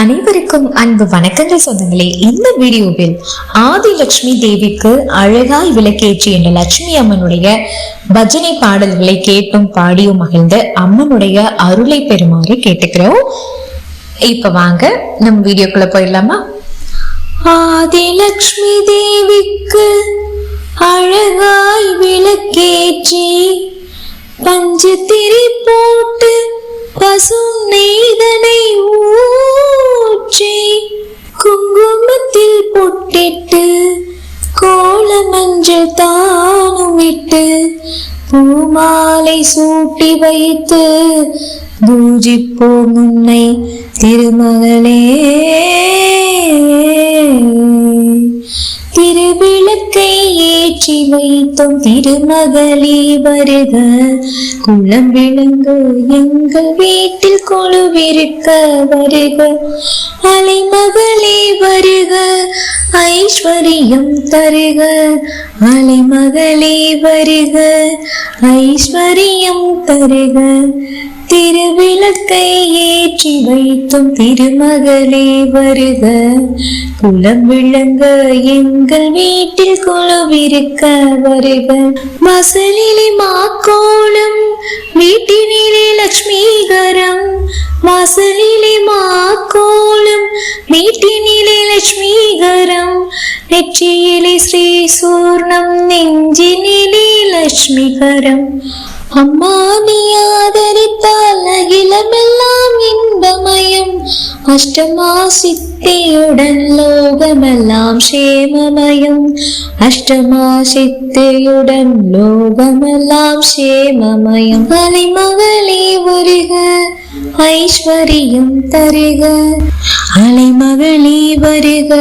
அனைவருக்கும் அன்பு வணக்கங்கள் சொந்தங்களே. இந்த வீடியோவில் ஆதிலட்சுமி தேவிக்கு அழகாய் விளக்கேற்றி என்ற லட்சுமி அம்மனுடைய பஜனை பாடல்களை கேட்டும் பாடியும் மகிழ்ந்து அம்மனுடைய அருளை பெறுமாறு கேட்டுக்கிறோம். இப்ப வாங்க நம்ம வீடியோக்குள்ள போயிடலாமா? ஆதிலட்சுமி தேவிக்கு அழகாய் விளக்கேற்றி பஞ்சத்திரி போட்டு பசு நெய்தனை ஊ என்று தானும் விட்டு பூமாலை சூட்டி வைத்து பூஜிப்போ முன்னை திருமகளே. திருவிளக்கை ஏற்றி வைத்தோம் திருமகளே வருக. குளம் விளங்கு எங்கள் வீட்டில் கொழுவிருக்க வருக. அலைமகளே வருக. ஐஸ்வர்யம் தருக அலைமகளே வருக. ஐஸ்வர்யம் தருக திருவிளக்கை ஏற்றி வைத்தும் திருமகளே வருக. குலம் விளங்க எங்கள் வீட்டில் குழுவிருக்க வருக. மசலிலே மாக்கோ லட்சுமிகரம் அம்மா நீ ஆதரித்தால் அகிலமெல்லாம் இன்பமயம். அஷ்டமா சித்தியுடன் லோகமெல்லாம் சேமமயம் அஷ்டமா சித்தியுடன் லோகமெல்லாம் சேமமயம் அலைமகளே வருக ஐஸ்வர்யம் தருக. அலைமகளே வருக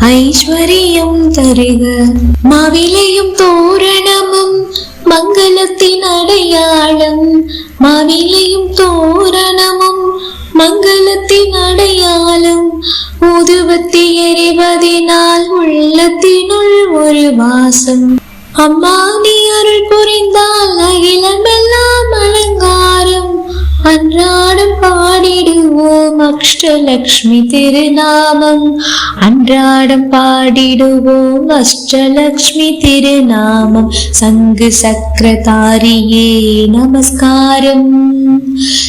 ஐஸ்வர்யம் தருக. மாவிலையும் தோரணமும் மங்களத்தின் அடையாளம். மாவிலையும் தோரணமும் மங்களத்தின் அடையாளம். ஊதுவத்தி எறிவதினால் உள்ளத்தினுள் ஒரு வாசம். அம்மா நீ அருள் புரிந்தால் அகிலமெல்லாம் அஷ்டலக்ஷ்மி திருநாமம். அன்றாடம் பாடிடுவோம் அஷ்டலக்ஷ்மி திருநாமம். சங்கு சக்கரதாரியே நமஸ்காரம்.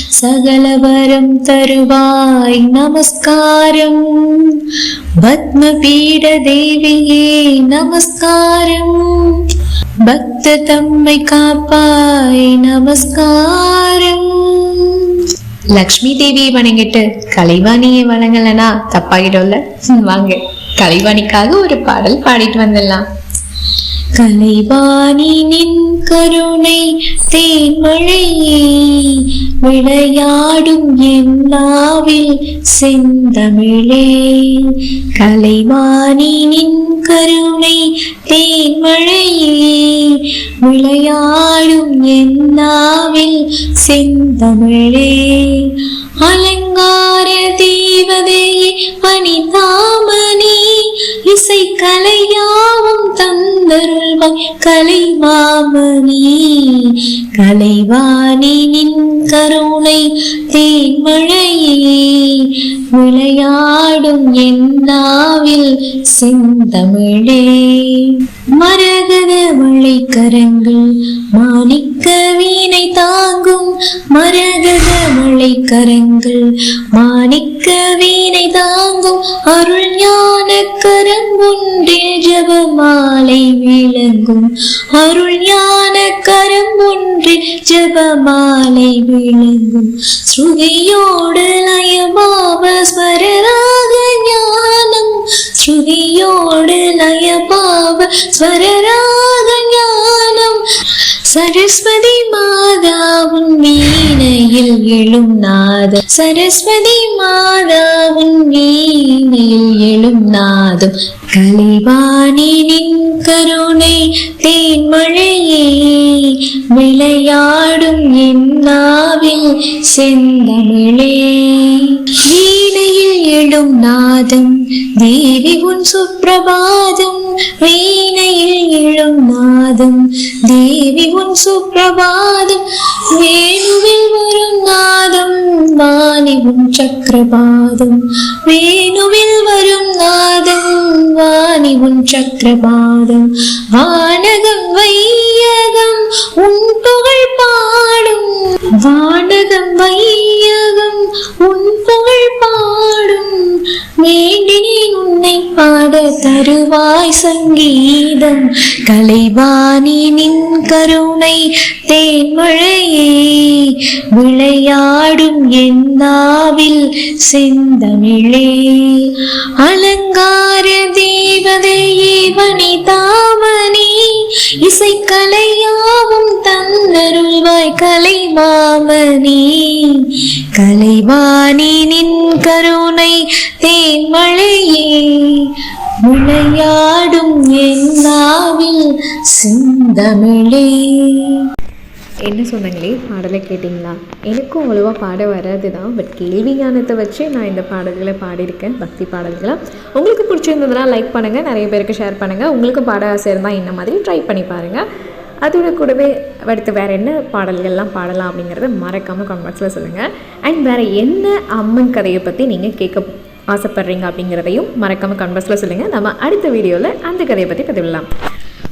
சகலவரம் தருவாய் நமஸ்காரம். பத்மபீட தேவியே நமஸ்காரம். பக்த தம்மை காப்பாய் நமஸ்காரம். லக்ஷ்மி தேவியை வணங்கிட்டு கலைவாணியை வணங்கலனா தப்பாகிடும்ல வாங்க கலைவாணிக்காக ஒரு பாடல் பாடிட்டு வந்துடலாம். கலைவாணி நின் கருணை தேன்மழையே விளையாடும் என் நாவில் செந்தமிழே. கலைவாணி நின் கருணை தேன்மழையே விளையாடும் எல்லாவில் செந்தமிழே. அலங்கார தேவதையே அனிதாமணி இசை கலையா தந்தருள்வாய் கலைமாமணி கலைவாணி நின் கருணை தேன்மழையே விளையாடும் என்னாவில் செந்தமிழே. மரகத மழைக்கரங்கள் மாணிக்க வீணை தாங்கும் மரகத மழைக்கரங்கள் மாணிக்க வீணை தாங்கும் அருள் ஞான கரம் ஒன்றில் ஜபமாலை விளங்கும். அருள் ஞான கரம் ஒன்றில் ஜபமாலை விளங்கும். ஸ்ருதியோடு லயபாவ ஸ்வரராக ஞானம். ஸ்ருதியோடு லயபாவ ஸ்வரராக ஞானம். சரஸ்வதி மா வீணையில் எழும் நாதம். சரஸ்வதி மாதா உன் வீணையில் எழும் நாதம். கலைவாணி நின் கருணை தேன்மழையே விளையாடும் என்னாவில் செந்தமிழே. வீணையில் எழும் நாதம் தேவி உன் சுப்பிரபாதம் வீ எழும் தேவி உன் சுப்பிரபாதம். வேணுவில் வரும் நாதம். வாணி உன் சக்கரபாதம். வேணுவில் வரும் நாதம். வாணி உன் சக்கரபாதம். வானகம் வையகம். உன் புகழ் பாடும். வானகம் வையகம். உன் புகழ் பாடும். வேண்டினேன் பாட தருவாய் சங்கீதம். கலைவாணி நின் கருணை தேன்மழையே. விளையாடும் என்னாவில் செந்தமிழே. அலங்கார தேவதையே வனிதாமணி இசைக்கலையாவும் செந்தமிழே. என்ன சொன்னங்களே? பாடலை கேட்டிங்களா? எனக்கும் அவ்வளோவா பாட வராது தான் பட் கேள்வி ஞானத்தை வச்சு நான் இந்த பாடல்களை பாடியிருக்கேன் பக்தி பாடல்களை. உங்களுக்கு பிடிச்சிருந்ததுன்னா லைக் பண்ணுங்கள் நிறைய பேருக்கு ஷேர் பண்ணுங்கள் உங்களுக்கு பாட ஆசை இருந்தால் என்ன மாதிரி ட்ரை பண்ணி பாருங்கள் அதோட கூடவே அடுத்து வேறு என்ன பாடல்கள்லாம் பாடலாம் அப்படிங்கிறத மறக்காமல் கமெண்ட்ஸில் சொல்லுங்கள் அண்ட் வேறு என்ன அம்மன் கதையை பற்றி நீங்கள் கேட்க ஆசைப்படுறீங்க அப்படிங்கிறதையும் மறக்காமல் கமெண்ட்ஸில் சொல்லுங்கள் நம்ம அடுத்த வீடியோவில் அந்த கதையை பற்றி பதிவிடலாம்.